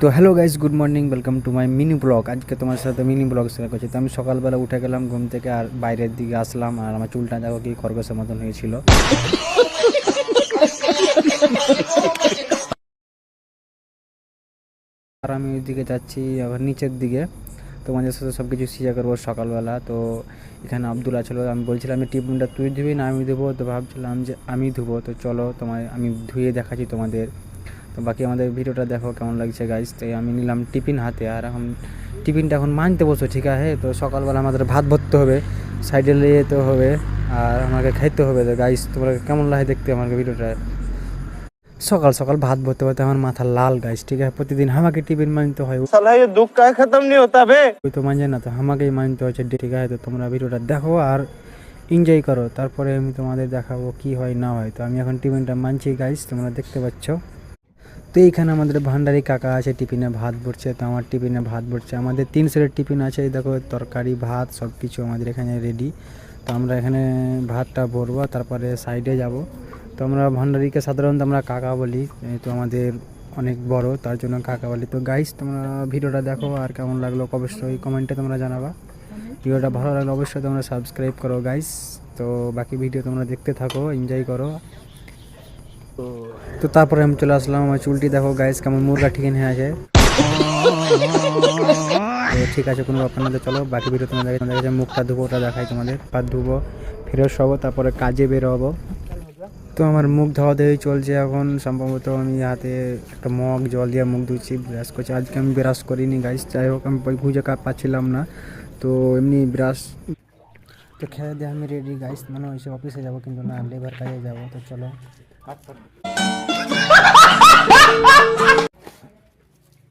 তো hello guys good morning welcome to my mini blog আজকে তোমার সাথে মিনি ব্লগ শেয়ার করছি। তো আমি সকালবেলা উঠে গেলাম, ঘুম থেকে আর বাইরের দিকে আসলাম আর আমার চুলটা দেখো কি খরগোশের মতন হয়েছিল। আর আমি ওইদিকে যাচ্ছি, আবার নিচের দিকে। তোমাদের সাথে সব কিছু শেয়ার করব সকালবেলা। তো এখানে আব্দুল ছিল আমি বলছিলাম আমি টিফিনটা তুই ধুবি না আমি ধুবো তো ভাবছিলাম যে আমি ধুবো। তো চলো তোমার আমি ধুয়ে দেখাচ্ছি তোমাদের। তো বাকি আমাদের ভিডিওটা দেখো কেমন লাগছে গাইজ তো আমি নিলাম টিফিন হাতে আর এখন টিফিনটা এখন মানতে বসো ঠিক আছে? তো সকালবেলা আমাদের ভাত ভরতে হবে সাইডে যেতে হবে আর আমাকে খাইতে হবে তো গাইজ তোমাকে কেমন লাগে দেখতে আমাকে ভিডিওটা? সকাল সকাল ভাত ভরতে ভরতে আমার মাথা লাল গাইস ঠিক আছে? প্রতিদিন আমাকে টিফিন মানতে হয়। দুঃখ ওই তো মানছে না তো আমাকেই মানতে হচ্ছে ঠিক আছে? তো তোমরা ভিডিওটা দেখো আর এনজয় করো। তারপরে আমি তোমাদের দেখাবো কি হয় না হয়। তো আমি এখন টিফিনটা মানছি গাইস তোমরা দেখতে পাচ্ছ। তো এইখানে আমাদের ভান্ডারি কাকা আছে, টিফিনে ভাত ভরছে, তো আমার টিফিনে ভাত ভরছে। আমাদের তিন সেটের টিফিন আছে, এই দেখো তরকারি, ভাত সব কিছু আমাদের এখানে রেডি তো আমরা এখানে ভাতটা ভরবো, তারপরে সাইডে যাব। তো আমরা ভান্ডারিকে সাধারণত আমরা কাকা বলি তো আমাদের অনেক বড়, তার জন্য কাকা বলি। তো গাইস তোমরা ভিডিওটা দেখো আর কেমন লাগল অবশ্যই কমেন্টে তোমরা জানাবা। ভিডিওটা ভালো লাগলে অবশ্যই তোমরা সাবস্ক্রাইব করো গাইস তো বাকি ভিডিও তোমরা দেখতে থাকো এনজয় করো। তো তারপরে আমি চলে আসলাম আমার চুলটি, দেখো গাইস কেমন মুরগা ঠিক হয়ে আছে। ঠিক আছে, কোনো ব্যাপার না চলো বাকি ভিডিও তোমাদের তোমাদের মুখটা ধুবো, ওটা দেখাই তোমাদের। পাত ধুবো, ফেরত হব তারপরে কাজে বের হব। তো আমার মুখ ধোয়া ধোয়ই চলছে এখন। সম্ভবত আমি হাতে একটা মগ, জল দিয়ে মুখ ধুচ্ছি ব্রাশ করছি। আজকে আমি ব্রাশ করিনি গাইস যাই হোক, আমি খুঁজে পাচ্ছিলাম না। তো এমনি ব্রাশ তো খেয়ে দিয়ে আমি রেডি গাইস মানে হয়েছে অফিসে যাব, কিন্তু না লেবার কাজে যাব। তো চলো। 같은